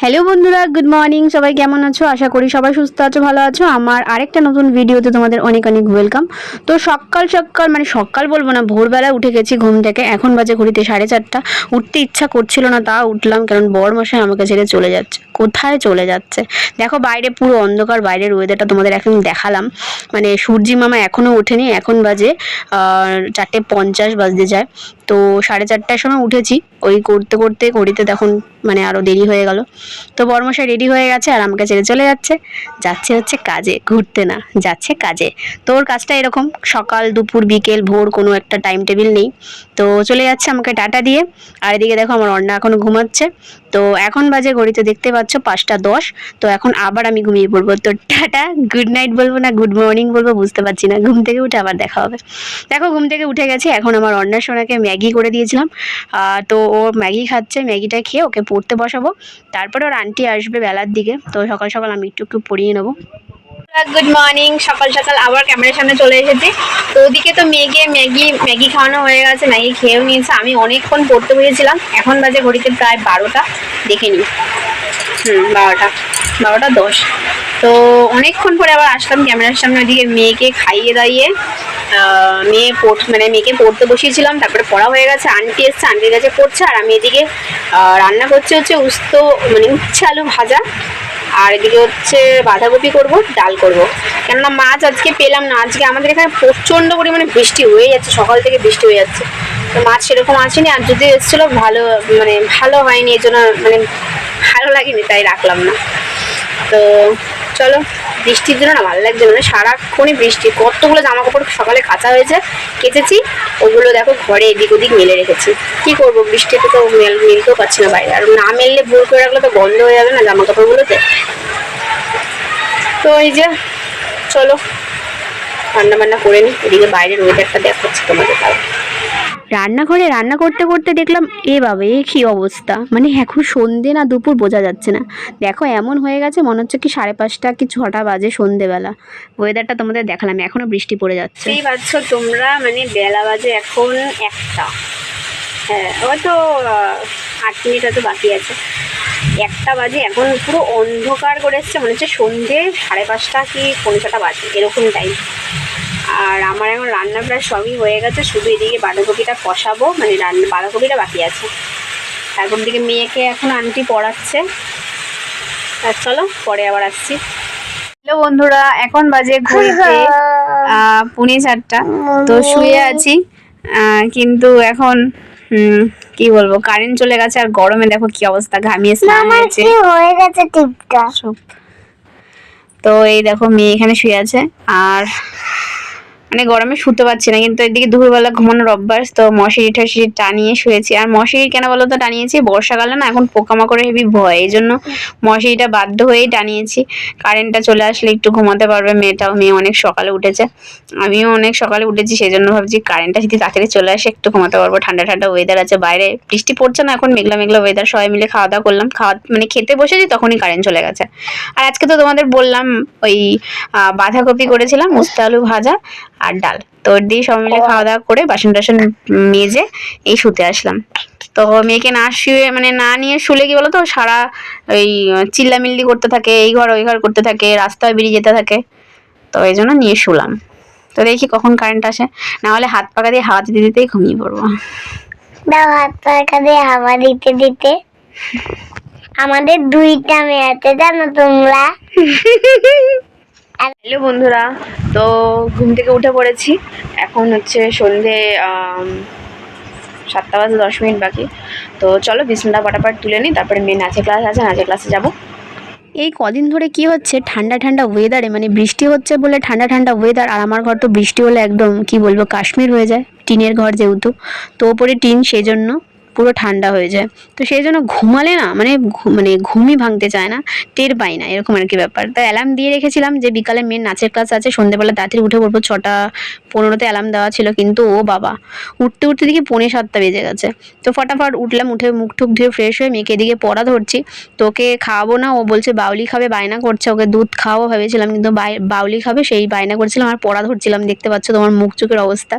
Hello বন্ধুরা good morning সবাই কেমন আছো? আশা করি সবাই সুস্থ আছো, ভালো আছো। আমার আরেকটা নতুন ভিডিওতে তোমাদের অনেক অনেক ওয়েলকাম তো সকাল সকাল মানে সকাল বলব না, ভোরবেলা উঠে গেছি ঘুম থেকে। এখন বাজে ঘড়িতে সাড়ে চারটা। উঠতে ইচ্ছা করছিল না তা উঠলাম, কারণ বর মশাই আমাকে ছেড়ে চলে যাচ্ছে, কোথায় চলে যাচ্ছে? দেখো বাইরে পুরো অন্ধকার, বাইরের ওয়েদারটা তোমাদের এখন দেখালাম। মানে সূর্যি মামা এখনও ওঠেনি, এখন বাজে চারটে পঞ্চাশ বাজতে যায়। তো সাড়ে চারটার সময় উঠেছি, ওই করতে করতে ঘড়িতে তখন মানে আরও দেরি হয়ে গেল। তো বর্মশাই রেডি হয়ে গেছে আর আমাকে ছেড়ে চলে যাচ্ছে। যাচ্ছে হচ্ছে কাজে, ঘুরতে না, যাচ্ছে কাজে। তো ওর কাজটা এরকম, সকাল, দুপুর, বিকেল, ভোর কোনো একটা টাইম টেবিল নেই। তো চলে যাচ্ছে আমাকে টাটা দিয়ে। আর এদিকে দেখো আমার অন্না এখনও ঘুমাচ্ছে। তো এখন বাজে ঘড়িতে দেখতে পাচ্ছ পাঁচটা দশ। তো এখন আবার আমি ঘুমিয়ে পড়ব। তো টাটা গুড নাইট বলব না গুড মর্নিং বলব, বুঝতে পারছি না। ঘুম থেকে উঠে আবার দেখা হবে। দেখো ঘুম থেকে উঠে গেছি। এখন আমার অন্যার সোনাকে ম্যাগি করে দিয়েছিলাম। তো ও ম্যাগি খাচ্ছে, ম্যাগিটা খেয়ে ওকে পড়তে বসাবো। তারপরে ওর আন্টি আসবে বেলার দিকে। তো সকাল সকাল আমি একটু একটু পড়িয়ে নেব। গুড মর্নিং সকাল সকাল আবার ক্যামেরার সামনে চলে এসেছি। তো ওদিকে তো মেয়েকে ম্যাগি ম্যাগি খাওয়ানো হয়ে গেছে, ম্যাগি খেয়েও নিয়েছে। আমি অনেকক্ষণ পড়তে বসেছিলাম। এখন বাজে ঘড়িতে প্রায় বারোটা। দেখে নিই। হুম, বারোটা। বারোটা দশ। তো অনেকক্ষণ পরে আবার আসলাম ক্যামেরার সামনে ওদিকে মেয়েকে খাইয়ে দাইয়ে মেয়ে পড় মানে মেয়েকে পড়তে বসিয়েছিলাম, তারপরে পড়া হয়ে গেছে, আন্টি এসছে, আন্টির কাছে পড়ছে, আর আমি এদিকে রান্না করছে হচ্ছে উস্ত মানে উচ্ছে আলু ভাজা, আর এদিকে হচ্ছে বাঁধাকপি করব, ডাল করব। কেননা মাছ আজকে পেলাম না, আজকে আমাদের এখানে প্রচণ্ড পরিমাণে বৃষ্টি হয়ে যাচ্ছে, সকাল থেকে বৃষ্টি হয়ে যাচ্ছে। তো মাছ সেরকম আসেনি, আর যদি এসেছিল, ভালো মানে ভালো হয়নি এই জন্য মানে ভালো লাগেনি, তাই রাখলাম না। তো চলো, বৃষ্টির জন্য না ভালো লাগছে মানে সারাক্ষণই বৃষ্টি। কতগুলো জামা কাপড় সকালে কাঁচা হয়েছে, কেচেছি, ওগুলো দেখো ঘরে এদিক ওদিক মেলে রেখেছি। কি করব বৃষ্টিতে তো মেল, মেলতেও পারছি না বাইরে। আর না মেললে ভুল করে রাখলে তো বন্ধ হয়ে যাবে না জামা কাপড়গুলোতে তো এই যে, চলো রান্না বান্না করে নিই এদিকে বাইরের ওয়েদারটা দেখাচ্ছি তোমাদের তাও রান্নাঘরে রান্না করতে করতে দেখলাম, এ বাবা, এ কী অবস্থা? মানে এখন সন্ধে না, দুপুর বোঝা যাচ্ছে না। দেখো, এমন হয়ে গেছে, মনে হচ্ছে কি সাড়ে পাঁচটা কি ছটা বাজে সন্ধেবেলা। ওয়েদারটা তোমাদের দেখালাম এখনও বৃষ্টি পড়ে যাচ্ছে। এই পাচ্ছ তোমরা মানে বেলা বাজে এখন একটা। হ্যাঁ হয়তো আট মিনিট হয়তো বাকি আছে। একটা বাজে, এখন পুরো অন্ধকার করে এসছে, মনে হচ্ছে সন্ধে সাড়ে পাঁচটা কি পৌনে ছটা বাজে, এরকম টাইম আর আমার এখন রান্না প্রায় সবই হয়ে গেছে শুধু এদিকে বাঁধাকপিটা কষাবো মানে রান্না বাঁধাকপিটা বাকি আছে। তারপর দিকে মেয়েকে এখন আন্টি পড়াচ্ছে। আর চলো পরে আবার আসছি। হ্যালো বন্ধুরা এখন বাজে আহ, পৌনে চারটা। তো শুয়ে আছি কিন্তু এখন কি বলব কারেন্ট চলে গেছে আর গরমে দেখো কি অবস্থা ঘামিয়ে স্নান হয়েছে। হয়ে গেছে টিপটা? তো এই দেখো মেয়ে এখানে শুয়ে আছে। আর মানে গরমে শুতে পারছি না, কিন্তু এদিকে দুপুরবেলা ঘুমানোর অভ্যাস, তো মশারি টশারি টানিয়ে শুয়েছি। আর মশারি কেন বলো তো টানিয়েছি, বর্ষাকালে না এখন পোকামাকড়ের হেবি ভয়, এই জন্য মশারিটা বাধ্য হয়েই টানিয়েছি। কারেন্টটা চলে আসলে একটু ঘুমাতে পারবে মেয়েটাও, মেয়ে অনেক সকালে উঠেছে। আমিও অনেক সকালে উঠেছি সেই জন্য ভাবছি কারেন্টটা যদি তাড়াতাড়ি চলে আসে, একটু ঘুমাতে পারব। ঠান্ডা ঠান্ডা ওয়েদার আছে, বাইরে বৃষ্টি পড়ছে না এখন, মেঘলা মেঘলা ওয়েদার সবাই মিলে খাওয়া দাওয়া করলাম। খাওয়া মানে খেতে বসেছি, তখনই কারেন্ট চলে গেছে। আর আজকে তো তোমাদের বললাম, ওই বাঁধাকপি করেছিলাম উস্তা আলু ভাজা আর ডাল। তো দিয়ে সব মিলে খাওয়া দাওয়া করে বাসন টাসন মেজে এই শুতে আসলাম। তো মেয়েকে না শুয়ে মানে না নিয়ে শুলে কি বলতো? সারা ওই চিল্লামিল্লি করতে থাকে এই ঘর ওই ঘর করতে থাকে রাস্তায় বেরিয়ে যেতে থাকে। তো এই জন্য নিয়ে শুলাম। তো দেখি কখন কারেন্ট আসে। না হলে হাত পাকা দিয়ে হাওয়া দিতে দিতেই ঘুমিয়ে পড়ব। দাও হাত পাখা দিয়ে হাওয়া দিতে দিতে আমাদের দুইটা মেয়ে আছে জানো তোমরা? হ্যালো বন্ধুরা, তো ঘুম থেকে উঠে পড়েছি। এখন হচ্ছে সন্ধে সাতটা বাজে দশ মিনিট বাকি। তো চলো, বিছনাটা পাটাপাট তুলে নিই, তারপরে মেয়ে নাচের ক্লাস আছে নাচের ক্লাসে যাব। এই কদিন ধরে কি হচ্ছে? ঠান্ডা ঠান্ডা ওয়েদারে মানে বৃষ্টি হচ্ছে বলে ঠান্ডা ঠান্ডা ওয়েদার আর আমার ঘর তো বৃষ্টি হলে একদম, কি বলব, কাশ্মীর হয়ে যায়, টিনের ঘর যেহেতু। তো ওপরে টিন সেই জন্য পুরো ঠান্ডা হয়ে যায়। তো সেই জন্য ঘুমালে না মানে মানে ঘুমই ভাঙতে চায় না, টের পাই না, এরকম আর কি ব্যাপার। তাই অ্যালার্ম দিয়ে রেখেছিলাম যে বিকালে মেয়ের নাচের ক্লাস আছে সন্ধ্যেবেলা তাড়াতাড়ি উঠে পড়ব ছটা পনেরোতে অ্যালার্ম দেওয়া ছিল, কিন্তু ও বাবা, উঠতে উঠতে দেখি পৌনে সাতটা বেজে গেছে। তো ফটাফট উঠলাম, উঠে মুখ টুক ধুয়ে ফ্রেশ হয়ে মেয়েকে এদিকে পড়া ধরছি। তো ওকে খাওয়াবো না, ও বলছে বাউলি খাবে, বায়না করছে, ওকে দুধ খাওয়াবো ভেবেছিলাম, কিন্তু বাউলি খাবে, সেই বায়না করছিলাম, আর পড়া ধরছিলাম, দেখতে পাচ্ছ তোমার মুখ চোখের অবস্থা।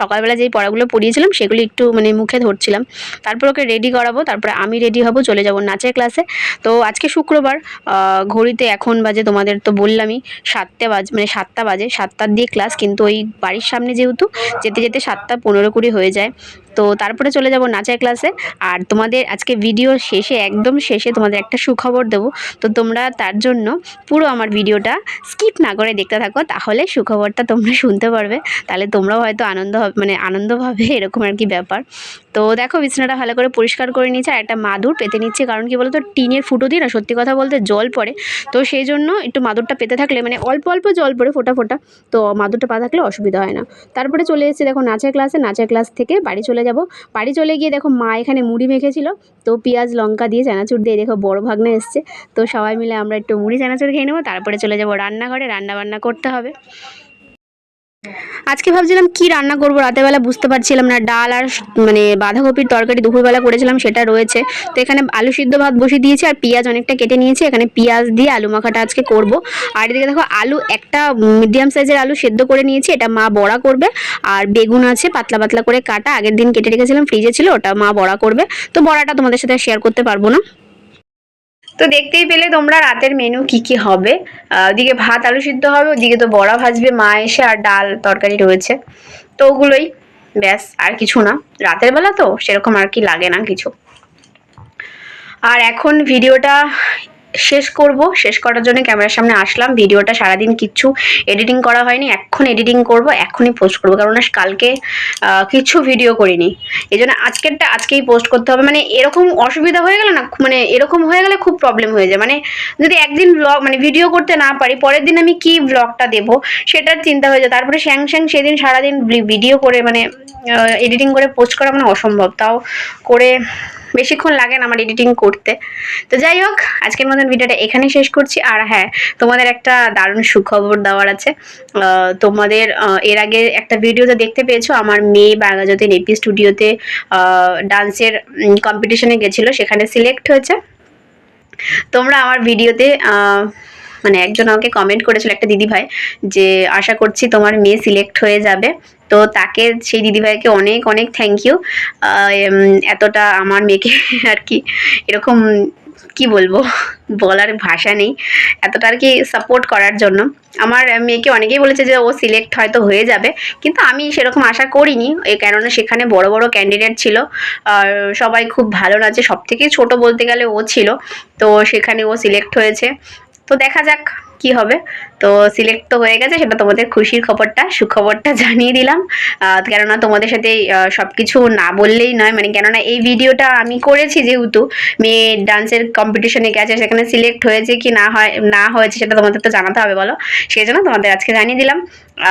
সকালবেলা যেই পড়াগুলো পড়িয়েছিলাম, সেগুলি একটু মানে মুখে ধরছিলাম। তারপর ওকে রেডি করাবো, তারপরে আমি রেডি হব, চলে যাব নাচের ক্লাসে তো আজকে শুক্রবার ঘড়িতে এখন বাজে তোমাদের তো বললামই, সাতটা বাজে মানে সাতটা বাজে সাতটার দিয়ে ক্লাস কিন্তু ওই বাড়ির সামনে যেহেতু, যেতে যেতে সাতটা পনেরো কুড়ি হয়ে যায়। তো তারপরে চলে যাব নাচের ক্লাসে আর তোমাদের আজকে ভিডিও শেষে, একদম শেষে তোমাদের একটা সুখবর দেবো। তো তোমরা তার জন্য পুরো আমার ভিডিওটা স্কিপ না করে দেখতে থাকো, তাহলে সুখবরটা তোমরা শুনতে পারবে। তাহলে তোমরাও হয়তো আনন্দ হবে মানে আনন্দ ভাবে, এরকম আর কি ব্যাপার। তো দেখো, বিছানাটা ভালো করে পরিষ্কার করে নিচ্ছে আর একটা মাদুর পেতে নিচ্ছে। কারণ কি বলতো, টিনের ফুটো দিয়ে না সত্যি কথা বলতে জল পড়ে। তো সেই জন্য একটু মাদুরটা পেতে থাকলে মানে অল্প অল্প জল পড়ে ফোটা ফোটা, তো মাদুরটা পা থাকলে অসুবিধা হয় না। তারপরে চলে এসেছি দেখো, নাচের ক্লাসে নাচের ক্লাস থেকে বাড়ি চলে যাব। বাড়ি চলে গিয়ে দেখো, মা এখানে মুড়ি মেখেছিল। তো পেঁয়াজ, লঙ্কা দিয়ে চানাচুর দিয়ে দেখো, বড় ভাগনা এসছে। তো সবাই মিলে আমরা একটু মুড়ি, চানাচুর খেয়ে নেব। তারপরে চলে যাব রান্নাঘরে। রান্না বান্না করতে হবে। আজকে ভাবছিলাম কি রান্না করব রাতের বেলা বুঝতে পারছিলাম না, ডাল আর মানে বাঁধাকপির তরকারি দুপুরবেলা করেছিলাম, সেটা রয়েছে। তো এখানে আলু সিদ্ধ ভাত বসিয়ে দিয়েছি, আর পেঁয়াজ অনেকটা কেটে নিয়েছি, এখানে পেঁয়াজ দিয়ে আলু মাখাটা আজকে করব। আর এদিকে দেখো, আলু একটা মিডিয়াম সাইজের আলু সেদ্ধ করে নিয়েছি, এটা মা বড়া করবে। আর বেগুন আছে, পাতলা পাতলা করে কাটা, আগের দিন কেটে রেখেছিলাম, ফ্রিজে ছিল, ওটা মা বড়া করবে। তো বড়াটা তোমাদের সাথে শেয়ার করতে পারব না। তো দেখতেই পেলে তোমরা রাতের মেনু কি কি হবে। ওদিকে ভাত, আলু সিদ্ধ হবে, ওদিকে তো বড়া ভাজবে, মা এসে আর ডাল তরকারি রয়েছে। তো ওগুলোই, ব্যাস, আর কিছু না। রাতের বেলা তো সেরকম আর কি লাগে না কিছু। আর এখন ভিডিওটা শেষ করব। শেষ করার জন্য ক্যামেরার সামনে আসলাম। ভিডিওটা সারাদিন কিচ্ছু এডিটিং করা হয়নি। এখন এডিটিং করব, এখনই পোস্ট করব। কারণ কালকে কিচ্ছু ভিডিও করিনি। এই জন্য আজকেরটা আজকেই পোস্ট করতে হবে। মানে এরকম অসুবিধা হয়ে গেলে না মানে এরকম হয়ে গেলে খুব প্রবলেম হয়ে যায়। মানে যদি একদিন ব্লগ মানে ভিডিও করতে না পারি, পরের দিন আমি কি ব্লগটা দেবো সেটার চিন্তা হয়ে যায়। তারপরে শ্যাং শ্যাং সেদিন সারাদিন ভিডিও করে মানে এডিটিং করে পোস্ট করা মানে অসম্ভব। তাও করে বেশিক্ষণ লাগে না আমার এডিটিং করতে। তো যাই হোক, আজকের মতন ভিডিওটা এখানে শেষ করছি। আর হ্যাঁ তোমাদের একটা দারুণ সুখবর দেওয়ার আছে। তোমাদের এর আগে একটা ভিডিওতে দেখতে পেয়েছ, আমার মেয়ে বাগাজতে নেপি স্টুডিওতে ডান্সের কম্পিটিশনে গেছিল, সেখানে সিলেক্ট হয়েছে। তোমরা আমার ভিডিওতে মানে একজন আমাকে কমেন্ট করেছিল একটা দিদিভাই যে, আশা করছি তোমার মেয়ে সিলেক্ট হয়ে যাবে। তো তাকে, সেই দিদিভাইকে অনেক অনেক থ্যাংক ইউ এতটা আমার মেয়েকে আর কি এরকম কি বলব? বলার ভাষা নেই। এতটা আর কি সাপোর্ট করার জন্য। আমার মেয়েকে অনেকেই বলেছে যে, ও সিলেক্ট হয়তো হয়ে যাবে। কিন্তু আমি সেরকম আশা করিনি। এই কেননা সেখানে বড় বড় ক্যান্ডিডেট ছিল। আর সবাই খুব ভালো নাচে। সব থেকে ছোট বলতে গেলে ও ছিল। তো সেখানে ও সিলেক্ট হয়েছে। তো দেখা যাক কি হবে। তো সিলেক্ট তো হয়ে গেছে, সেটা তোমাদের খুশির খবরটা, সুখবরটা জানিয়ে দিলাম। কেননা তোমাদের সাথে সব কিছু না বললেই নয় মানে কেননা এই ভিডিওটা আমি করেছি যেহেতু, মেয়ে ডান্সের কম্পিটিশনে গেছে, সেখানে সিলেক্ট হয়েছে কি না হয়, না হয়েছে সেটা তোমাদের তো জানাতে হবে, বলো। সেই জন্য তোমাদের আজকে জানিয়ে দিলাম।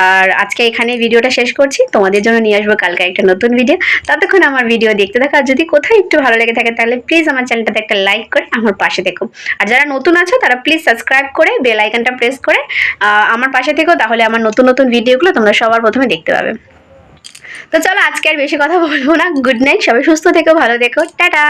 আর আজকে এখানে ভিডিওটা শেষ করছি, তোমাদের জন্য নিয়ে আসব কালকে একটা নতুন ভিডিও ততক্ষণ আমার ভিডিও দেখতে থাকো, আর যদি কোথাও একটু ভালো লেগে থাকে, তাহলে প্লিজ আমার চ্যানেলটাতে একটা লাইক করে আমার পাশে দেখো আর যারা নতুন আছো, তারা প্লিজ সাবস্ক্রাইব করে বেল আইকনটা প্রেস করে আমার পাশে থেকেও তাহলে আমার নতুন নতুন ভিডিওগুলো তোমরা সবার প্রথমে দেখতে পাবে। তো চলো আজকে আর বেশি কথা বলব না। গুড নাইট, সবাই সুস্থ থেকো, ভালো দেখো টাটা!